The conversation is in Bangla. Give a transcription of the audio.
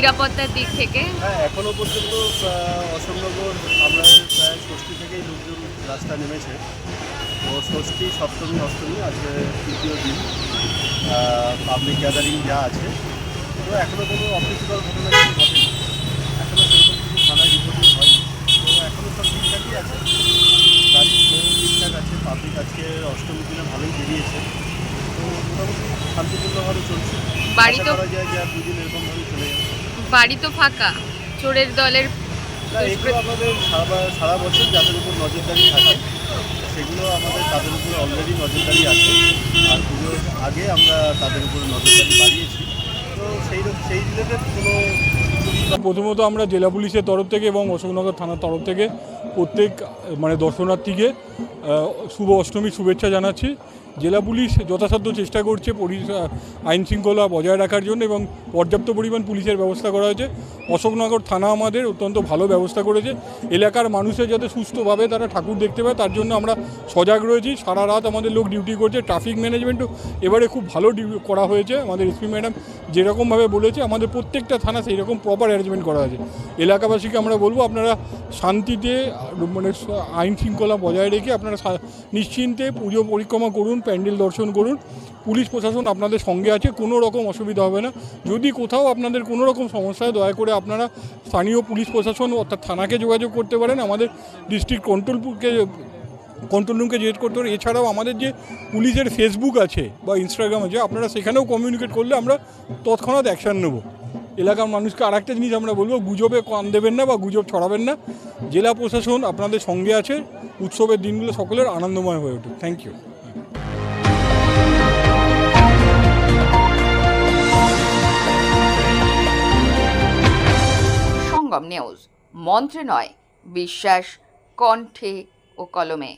নিরাপত্তার দিক থেকে? হ্যাঁ এখনও পর্যন্ত অশোকনগর আমরা প্রায় ষষ্ঠী থেকেই লোকজন রাস্তা নেমেছে। তো ষষ্ঠী সপ্তমী অষ্টমী আজকে তৃতীয় দিন। পাবলিক গ্যাদারিং যা আছে। তো এখনও কোনো অপ্রীতিকর ঘটনা কিছু ঘটেনি। এখনও সেরকম কিছু থানায় রিপোর্টিং হয়নি। তো এখনও সব ঠিকঠাকই আছে। গাড়ি ঠিকঠাক আছে পাবলিক আজকে অষ্টমীর দিনে ভালোই বেরিয়েছে। তো মোটামুটি শান্তিপূর্ণভাবে চলছে। বাড়ি করা যায় যে দুদিন এরকমভাবেই চলে যাবে। বাড়ি তো ফাঁকা চোরের দলের এগুলো আমাদের সারা সারা বছর যাদের উপর নজরদারি থাকে সেগুলো আমাদের তাদের উপর অলরেডি নজরদারি আছে। আর পুজোর আগে আমরা তাদের উপর নজরদারি বাড়িয়েছি। তো সেই সেই রিলেটেড কোনো প্রথমত আমরা জেলা পুলিশের তরফ থেকে এবং অশোকনগর থানার তরফ থেকে প্রত্যেক মানে দর্শনার্থীকে শুভ অষ্টমীর শুভেচ্ছা জানাচ্ছি। জেলা পুলিশ যথাসাধ্য চেষ্টা করছে আইন শৃঙ্খলা বজায় রাখার জন্য এবং পর্যাপ্ত পরিমাণ পুলিশের ব্যবস্থা করা হয়েছে। অশোকনগর থানা আমাদের অত্যন্ত ভালো ব্যবস্থা করেছে। এলাকার মানুষের যাতে সুস্থভাবে তারা ঠাকুর দেখতে পায়, তার জন্য আমরা সজাগ রয়েছি। সারা রাত আমাদের লোক ডিউটি করছে, ট্রাফিক ম্যানেজমেন্টও এবারে খুব ভালো করা হয়েছে আমাদের এসপি ম্যাডাম। যেরকমভাবে বলেছে, আমাদের প্রত্যেকটা থানা সেই রকম প্রপার অ্যারেঞ্জমেন্ট করা হয়েছে এলাকাবাসীকে আমরা বলব, আপনারা শান্তিতে মানে আইন শৃঙ্খলা বজায় রেখে আপনারা নিশ্চিন্তে পুজো পরিক্রমা করুন প্যান্ডেল দর্শন করুন। পুলিশ প্রশাসন আপনাদের সঙ্গে আছে, কোনো রকম অসুবিধা হবে না। যদি কোথাও আপনাদের কোনো রকম সমস্যা দয়া করে আপনারা স্থানীয় পুলিশ প্রশাসন অর্থাৎ থানাকে যোগাযোগ করতে পারেন। আমাদের ডিস্ট্রিক্ট কন্ট্রোলকে কন্ট্রোল রুমকে জিজ্ঞেস করতে পারেন। এছাড়াও আমাদের যে পুলিশের ফেসবুক আছে বা ইনস্টাগ্রাম আছে, আপনারা সেখানেও কমিউনিকেট করলে আমরা তৎক্ষণাৎ অ্যাকশান নেব। এলাকার মানুষকে আর একটা জিনিস আমরা বলব, গুজবে কান দেবেন না বা গুজব ছড়াবেন না। জেলা প্রশাসন আপনাদের সঙ্গে আছে। উৎসবের দিনগুলো সকলের আনন্দময় হয়ে উঠুক। থ্যাংক ইউ সঙ্গম নিউজ মন্ত্রে নয় বিশ্বাস কণ্ঠে ও কলমে